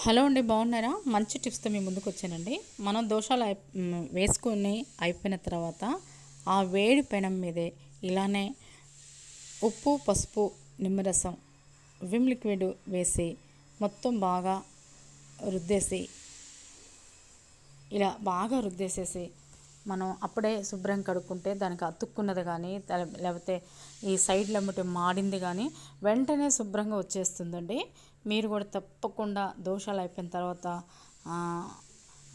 Hello అండి బాగున్నారా? మంచి టిప్స్తో మీ ముందుకు వచ్చానండి మనం దోషాలు అయి వేసుకొని అయిపోయిన తర్వాత ఆ వేడి పెనం మీదే ఇలానే ఉప్పు పసుపు నిమ్మరసం విమ్ లిక్విడ్ వేసి మొత్తం బాగా రుద్దేసి ఇలా బాగా రుద్దేసేసి మనం అప్పుడే శుభ్రం కడుక్కుంటే దానికి అతుక్కున్నది కానీ లేకపోతే ఈ సైడ్లో అమ్మటి మాడింది కానీ వెంటనే శుభ్రంగా వచ్చేస్తుందండి. మీరు కూడా తప్పకుండా దోషాలు అయిపోయిన తర్వాత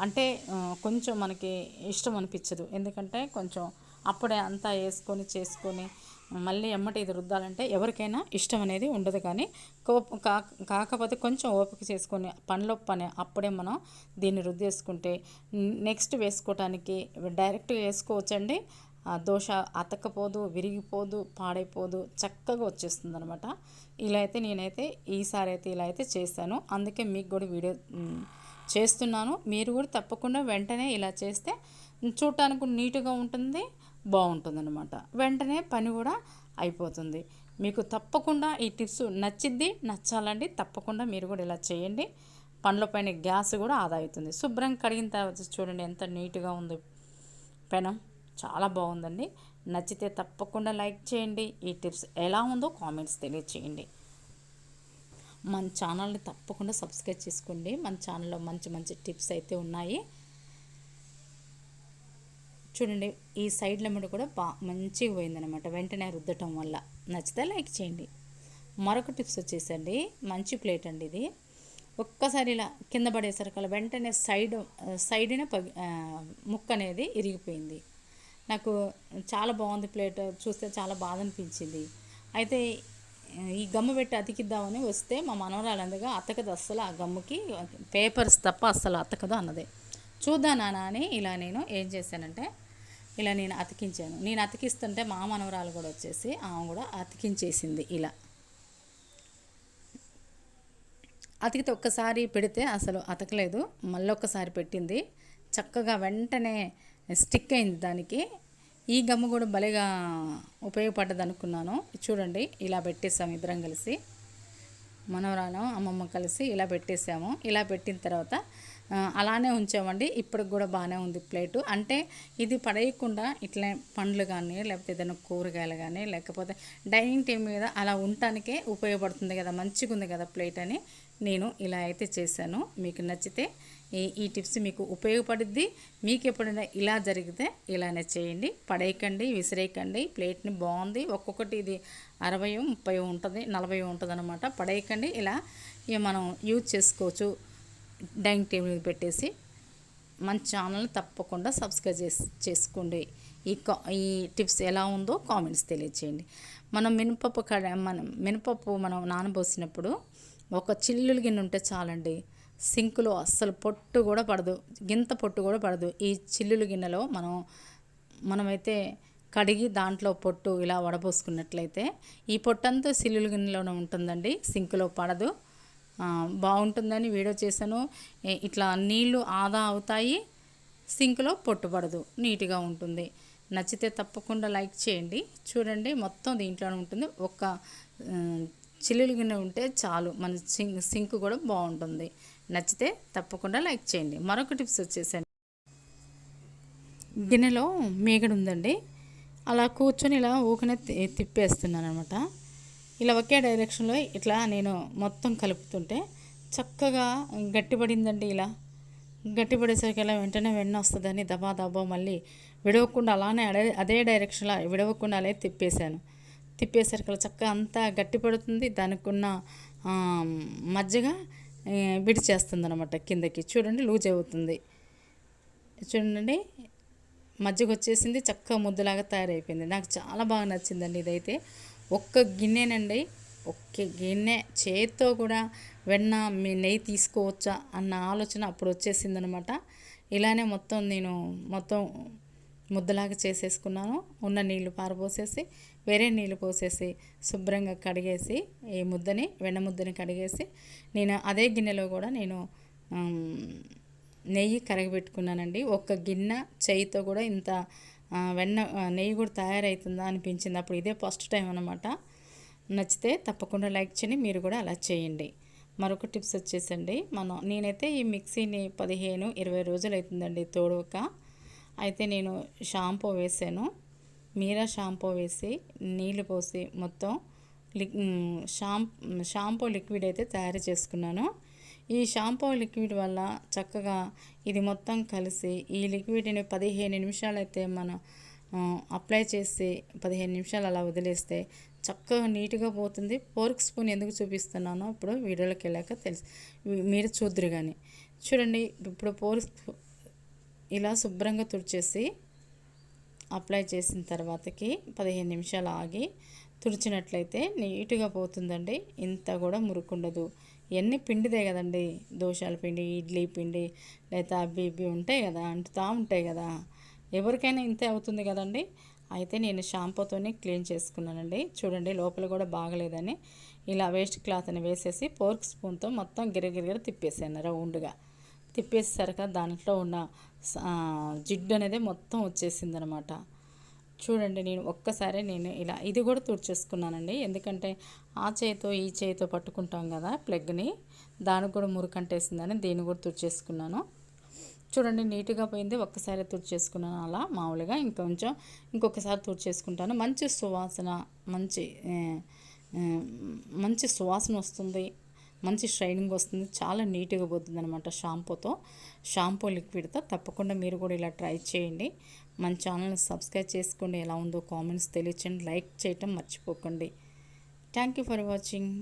అంటే కొంచెం మనకి ఇష్టం అనిపించదు. ఎందుకంటే కొంచెం అప్పుడే అంతా వేసుకొని చేసుకొని మళ్ళీ ఎమ్మటి ఇది రుద్దాలంటే ఎవరికైనా ఇష్టం అనేది ఉండదు. కానీ కోపం కా- కాకపోతే కొంచెం ఓపిక చేసుకొని పనిలో పని అప్పుడే మనం దీన్ని రుద్దేసుకుంటే నెక్స్ట్ వేసుకోవటానికి డైరెక్ట్ వేసుకోవచ్చండి. దోశ అతకపోదు విరిగిపోదు పాడైపోదు చక్కగా వచ్చేస్తుంది అనమాట ఇలా అయితే నేనైతే ఈసారి అయితే ఇలా అయితే చేశాను. అందుకే మీకు కూడా వీడియో చేస్తున్నాను. మీరు కూడా తప్పకుండా వెంటనే ఇలా చేస్తే చూడటానికి నీట్గా ఉంటుంది బాగుంటుంది అనమాట వెంటనే పని కూడా అయిపోతుంది. మీకు తప్పకుండా ఈ టిప్స్ నచ్చిద్ది నచ్చాలండి తప్పకుండా మీరు కూడా ఇలా చేయండి. పండ్ల పైన గ్యాస్ కూడా ఆదా అవుతుంది. శుభ్రం కడిగిన తర్వాత చూడండి ఎంత నీట్గా ఉంది పెనం. చాలా బాగుందండి. నచ్చితే తప్పకుండా లైక్ చేయండి. ఈ టిప్స్ ఎలా ఉందో కామెంట్స్ తెలియచేయండి. మన ఛానల్ని తప్పకుండా సబ్స్క్రైబ్ చేసుకోండి. మన ఛానల్లో మంచి మంచి టిప్స్ అయితే ఉన్నాయి. చూడండి ఈ సైడ్ లెమన్ కూడా బా మంచిగా పోయిందనమాట వెంటనే రుద్దటం వల్ల. నచ్చితే లైక్ చేయండి. మరొక టిప్స్ వచ్చేసండి. మంచి ప్లేట్ అండి ఇది. ఒక్కసారి ఇలా కింద పడేసరికల్లా వెంటనే సైడ్ సైడ్న పగి ముక్క అనేది ఇరిగిపోయింది. నాకు చాలా బాగుంది ప్లేట్ చూస్తే చాలా బాధ అనిపించింది అయితే ఈ గమ్ము పెట్టి అతికిద్దామని వస్తే మా మనవరాలు అందుగా అతకదు అస్సలు ఆ గమ్ముకి పేపర్స్ తప్ప అస్సలు అతకదు అన్నది. చూద్దా నాన్న అని ఇలా నేను ఏం చేశానంటే ఇలా నేను అతికించాను. నేను అతికిస్తుంటే మా మనవరాలు కూడా వచ్చేసి ఆమె కూడా అతికించేసింది ఇలా. అతికితే ఒక్కసారి పెడితే అసలు అతకలేదు. మళ్ళీ ఒక్కసారి పెట్టింది. చక్కగా వెంటనే స్టిక్ అయింది దానికి. ఈ గమ్ము కూడా భలేగా ఉపయోగపడ్డది అనుకున్నాను. చూడండి ఇలా పెట్టేసాము ఇద్దరం కలిసి. మనవరాలం అమ్మమ్మ కలిసి ఇలా పెట్టేసాము. ఇలా పెట్టిన తర్వాత అలానే ఉంచామండి. ఇప్పటికి కూడా బాగానే ఉంది ప్లేటు. అంటే ఇది పడేయకుండా ఇట్లా పండ్లు కానీ లేకపోతే ఏదైనా కూరగాయలు కానీ లేకపోతే డైనింగ్ టేబుల్ మీద అలా ఉండటానికే ఉపయోగపడుతుంది కదా మంచిగా ఉంది కదా ప్లేట్ అని నేను ఇలా అయితే చేశాను. మీకు నచ్చితే ఈ ఈ టిప్స్ మీకు ఉపయోగపడుద్ది. మీకు ఎప్పుడైనా ఇలా జరిగితే ఇలానే చేయండి. పడేయకండి విసిరేయకండి. ప్లేట్ని బాగుంది. ఒక్కొక్కటి ఇది అరవై ముప్పై ఉంటుంది నలభై ఉంటుంది అనమాట పడేయకండి. ఇలా మనం యూజ్ చేసుకోవచ్చు. డైనింగ్ టేబుల్ మీద పెట్టేసి మన ఛానల్ని తప్పకుండా సబ్స్క్రైబ్ చేసి చేసుకోండి. ఈ కా ఈ టిప్స్ ఎలా ఉందో కామెంట్స్ తెలియచేయండి. మనం మినపప్పు కడ మనం మినపప్పు మనం నానబోసినప్పుడు ఒక చిల్లులు గిన్నె ఉంటే చాలండి. సింకులో అస్సలు పొట్టు కూడా పడదు. గింత పొట్టు కూడా పడదు. ఈ చిల్లులు గిన్నెలో మనం మనమైతే కడిగి దాంట్లో పొట్టు ఇలా వడబోసుకున్నట్లయితే ఈ పొట్టంతా సిల్లులు గిన్నెలోనే ఉంటుందండి. సింకులో పడదు. బాగుంటుందని వీడియో చేశాను. ఇట్లా నీళ్ళు ఆదా అవుతాయి సింక్లో పొట్టుపడదు నీట్గా ఉంటుంది. నచ్చితే తప్పకుండా లైక్ చేయండి. చూడండి మొత్తం దీంట్లోనే ఉంటుంది. ఒక్క చిల్లులు గిన్నె ఉంటే చాలు. మన సింక్ సింక్ కూడా బాగుంటుంది. నచ్చితే తప్పకుండా లైక్ చేయండి. మరొక టిప్స్ వచ్చేసండి. గిన్నెలో మేగడు ఉందండి. అలా కూర్చొని ఇలా ఊకనే తి- తిప్పేస్తున్నాను అనమాట ఇలా ఒకే డైరెక్షన్లో ఇట్లా నేను మొత్తం కలుపుతుంటే చక్కగా గట్టిపడిందండి ఇలా. గట్టిపడేసరికి ఇలా వెంటనే వెన్న వస్తుందని దబా దబా మళ్ళీ విడవకుండా అలానే అదే అదే డైరెక్షన్లో విడవకుండా అలా తిప్పేశాను. తిప్పేసరికి చక్కగా అంతా గట్టిపడుతుంది. దానికి ఉన్న మజ్జిగ విడిచేస్తుంది అనమాట కిందకి. చూడండి లూజ్ అవుతుంది. చూడండి మజ్జిగ వచ్చేసింది చక్కగా ముద్దలాగా తయారైపోయింది. నాకు చాలా బాగా నచ్చిందండి ఇదైతే. ఒక్క గిన్నెనండి ఒక్క గిన్నె చేత్తో కూడా వెన్న మీ నెయ్యి తీసుకోవచ్చా అన్న ఆలోచన అప్పుడు వచ్చేసిందనమాట ఇలానే మొత్తం నేను మొత్తం ముద్దలాగా చేసేసుకున్నాను. ఉన్న నీళ్ళు పారబోసేసి వేరే నీళ్ళు పోసేసి శుభ్రంగా కడిగేసి ఈ ముద్దని వెన్న ముద్దని కడిగేసి నేను అదే గిన్నెలో కూడా నేను నెయ్యి కరగబెట్టుకున్నానండి. ఒక్క గిన్నె చేయితో కూడా ఇంత వెన్న నెయ్యి కూడా తయారవుతుందా అనిపించింది. అప్పుడు ఇదే ఫస్ట్ టైం అనమాట నచ్చితే తప్పకుండా లైక్ చేయండి మీరు కూడా అలా చేయండి. మరొక టిప్స్ వచ్చేసండి. మనం నేనైతే ఈ మిక్సీని పదిహేను ఇరవై రోజులు అవుతుందండి తోడవక. అయితే నేను షాంపూ వేసాను. మీరా షాంపూ వేసి నీళ్ళు పోసి మొత్తం లిక్ షాంప్ షాంపూ లిక్విడ్ అయితే తయారు చేసుకున్నాను. ఈ షాంపూ లిక్విడ్ వల్ల చక్కగా ఇది మొత్తం కలిసి ఈ లిక్విడ్ని పదిహేను నిమిషాలు అయితే మనం అప్లై చేసి పదిహేను నిమిషాలు అలా వదిలేస్తే చక్కగా నీట్గా పోతుంది. పోర్క్ స్పూన్ ఎందుకు చూపిస్తున్నానో ఇప్పుడు వీడియోలోకి వెళ్ళాక తెలుసు. మీరు చూద్దరు కానీ చూడండి ఇప్పుడు పోర్క్ ఇలా శుభ్రంగా తుడిచేసి అప్లై చేసిన తర్వాతకి పదిహేను నిమిషాలు ఆగి తుడిచినట్లయితే నీట్గా పోతుందండి. ఇంత కూడా మురుకుండదు. ఎన్ని పిండిదే కదండి. దోశల పిండి ఇడ్లీ పిండి లేదా అవి ఇవి ఉంటాయి కదా అంటుతా ఉంటాయి కదా. ఎవరికైనా ఇంతే అవుతుంది కదండి. అయితే నేను షాంపూతోనే క్లీన్ చేసుకున్నానండి. చూడండి లోపల కూడా బాగలేదని. ఇలా వేస్ట్ క్లాత్ని వేసేసి పోర్క్ స్పూన్తో మొత్తం గిరగిరగిర తిప్పేసాను రౌండ్గా. తిప్పేసరిక దాంట్లో ఉన్న జిడ్డు అనేది మొత్తం వచ్చేసింది అనమాట చూడండి నేను ఒక్కసారి నేను ఇలా ఇది కూడా తుడిచేసుకున్నానండి. ఎందుకంటే ఆ చేయితో ఈ చేయితో పట్టుకుంటాం కదా ప్లగ్ని దానికి కూడా మురుకంటేసిందని దీన్ని కూడా తుడిచేసుకున్నాను. చూడండి నీట్గా పోయింది. ఒక్కసారి తుడిచేసుకున్నాను అలా మామూలుగా. ఇంకొంచెం ఇంకొకసారి తుడిచేసుకుంటాను. మంచి సువాసన మంచి మంచి సువాసన వస్తుంది. మంచి షైనింగ్ వస్తుంది. చాలా నీట్గా పోతుంది అనమాట షాంపూతో. షాంపూ లిక్విడ్తో తప్పకుండా మీరు కూడా ఇలా ట్రై చేయండి. మన ఛానల్ని సబ్స్క్రైబ్ చేసుకోండి. ఎలా ఉందో కామెంట్స్ తెలియచండి లైక్ చేయటం మర్చిపోకండి. Thank you for watching.